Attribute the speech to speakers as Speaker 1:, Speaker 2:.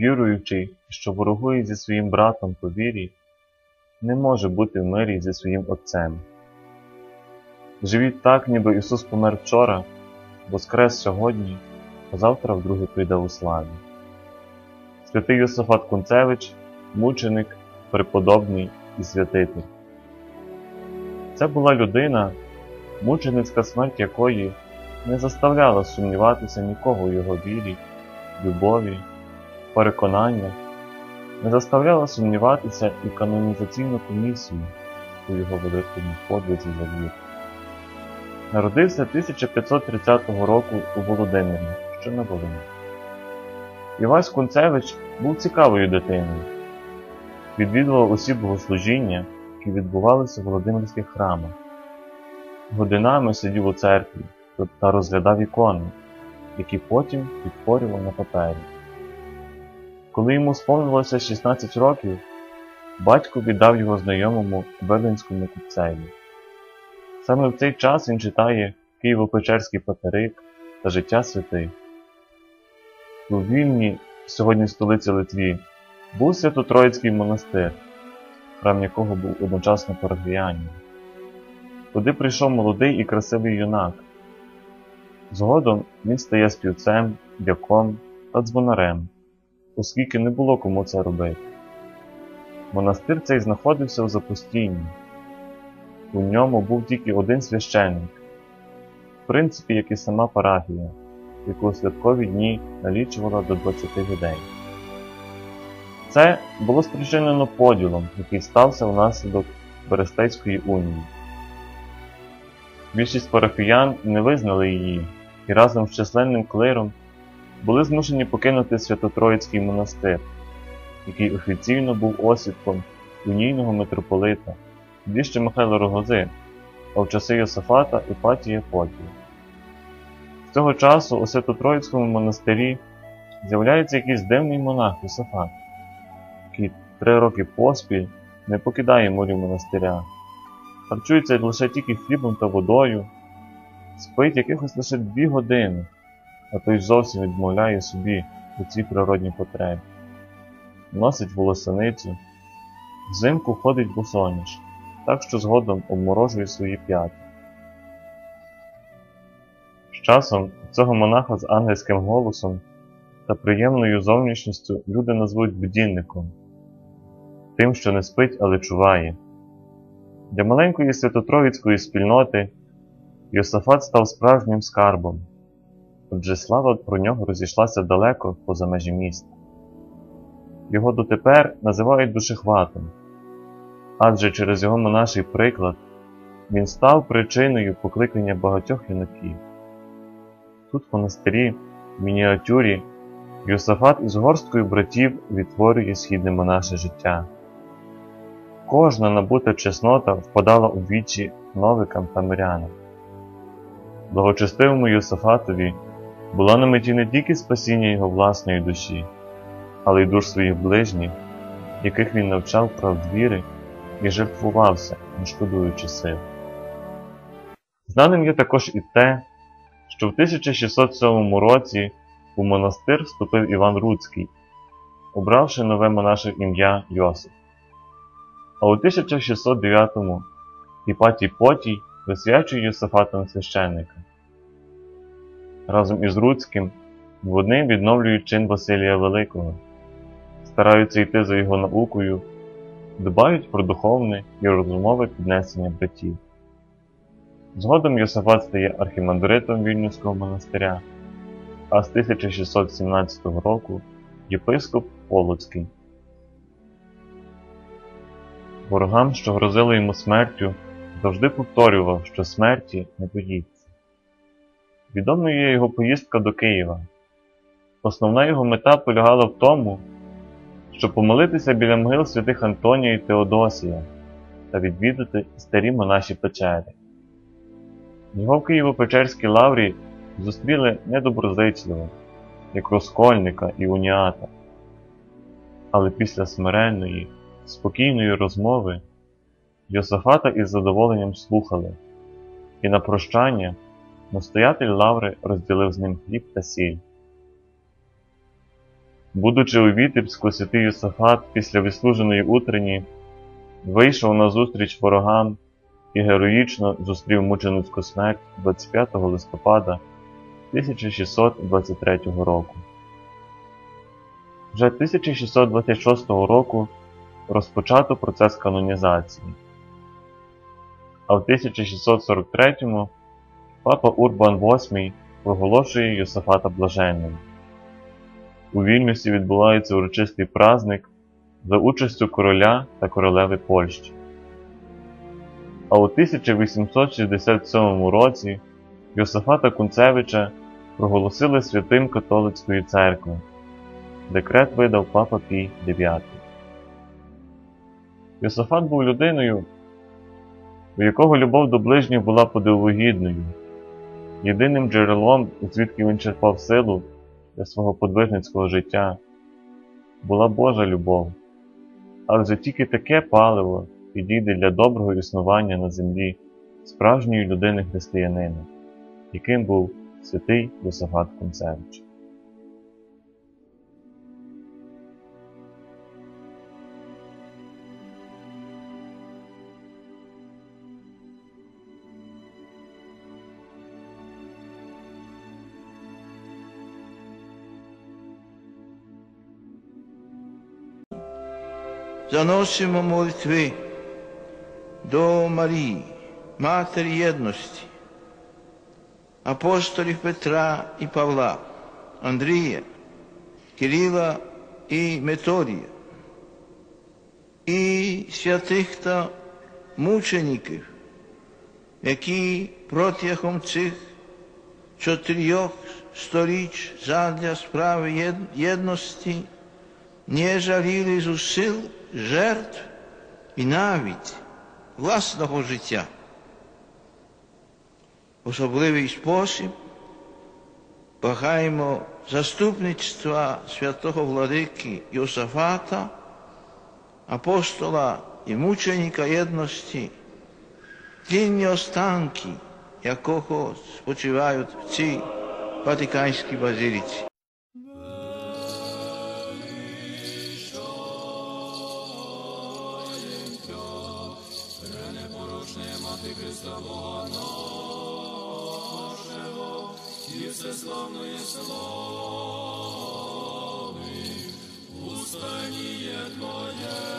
Speaker 1: віруючий, що ворогує зі своїм братом по вірі, не може бути в мирі зі своїм Отцем. Живіть так, ніби Ісус помер вчора, воскрес сьогодні, а завтра вдруге прийде у славі. Святий Йосифат Кунцевич, мученик, преподобний і святитель. Це була людина, мученицька смерть якої не заставляла сумніватися нікого у його вірі, любові, переконаннях, не заставляла сумніватися і канонізаційну комісію у його великому подвизі за віру. Народився 1530 року у Володимирі, що на Волині. Івась Кунцевич був цікавою дитиною. Відвідував усі богослужіння, які відбувалися в Володимирських храмах. Годинами сидів у церкві та розглядав ікони, які потім підтворював на папері. Коли йому сповнилося 16 років, батько віддав його знайомому Велинському купцеві. Саме в цей час він читає Києво-Печерський патерик та життя святих. У Вільні, сьогодні столиці Литві, був Свято-Троїцький монастир, храм якого був одночасно парафіянним. Туди прийшов молодий і красивий юнак. Згодом він стає співцем, дяком та дзвонарем, оскільки не було кому це робити. Монастир цей знаходився у запустінні. У ньому був тільки один священник, в принципі, як і сама парафія, яку у святкові дні налічувала до 20 людей. Це було спричинено поділом, який стався внаслідок Берестейської унії. Більшість парафіян не визнали її і разом з численним клиром були змушені покинути Свято-Троїцький монастир, який офіційно був осідком унійного митрополита, тоді ще Михайла Рогози, а в часи Йосифата Іпатія Потія. З цього часу у Свято-Троїцькому монастирі з'являється якийсь дивний монах Йосифат, який три роки поспіль не покидає морів монастиря, харчується лише тільки хлібом та водою, спить якихось лише дві години, а той зовсім відмовляє собі у цій природній потребі. Носить волосаницю, взимку ходить босоніж, так що згодом обморожує свої п'яти. З часом цього монаха з ангельським голосом та приємною зовнішністю люди назвуть бдінником, тим, що не спить, але чуває. Для маленької святотроїцької спільноти Йосафат став справжнім скарбом, отже слава про нього розійшлася далеко поза межі міста. Його дотепер називають душехватом, адже через його монаший приклад він став причиною покликання багатьох юнаків. Тут в монастирі, в мініатюрі, Йосафат із горсткою братів відтворює східне монаше життя. Кожна набута чеснота впадала у вічі новикам та мирянам. Благочестивому Йосафатові була на меті не тільки спасіння його власної душі, але й душ своїх ближніх, яких він навчав прав віри і жертвувався, не шкодуючи сил. Знаним є також і те, що в 1607 році у монастир вступив Іван Руцький, обравши нове монаше ім'я Йосип. А у 1609-му Іпатій Потій висвячує Йосифата священника. Разом із Руцьким вони відновлюють чин Василія Великого, стараються йти за його наукою, дбають про духовне і розумове піднесення братів. Згодом Йосифат стає архімандритом Вільнюського монастиря, а з 1617 року єпископ Полоцький. Ворогам, що грозили йому смертю, завжди повторював, що смерті не боїться. Відомою є його поїздка до Києва. Основна його мета полягала в тому, щоб помолитися біля могил святих Антонія і Теодосія та відвідати старі монаші печери. Його в Києво-Печерській лаврі зустріли недоброзичливо, як розкольника і уніата. Але після смиренної, спокійної розмови Йосафата із задоволенням слухали, і на прощання настоятель лаври розділив з ним хліб та сіль. Будучи у Вітебську, святий Йосафат після вислуженої утрені вийшов на зустріч ворогам і героїчно зустрів мученицьку смерть 25 листопада 1623 року. Вже 1626 року розпочато процес канонізації, а в 1643 папа Урбан VIII проголошує Йосафата Блаженним. У Вільнюсі відбувається урочистий праздник за участю короля та королеви Польщі. А у 1867 році Йосафата Кунцевича проголосили святим католицької церкви. Декрет видав папа Пій IX. Йосафат був людиною, у якого любов до ближніх була подивогідною. Єдиним джерелом, звідки він черпав силу для свого подвижницького життя, була Божа любов. Але тільки таке паливо підійде для доброго існування на землі справжньої людини християнина, яким був святий Йосафат Концевич.
Speaker 2: Заносимо молитви до Марії, Матері єдності, апостолів Петра і Павла, Андрія, Кирила і Методія, і святих та мучеників, які протягом цих чотирьох сторіч задля справи єдності не жаліли зусиль жертв і навіть власного життя. Особливий спосіб багаємо заступництва святого владики Йосафата, апостола і мученика єдності, тінні останки, якого спочивають в цій Ватиканській базиліці.
Speaker 3: Славної слави, устаніє стані єдної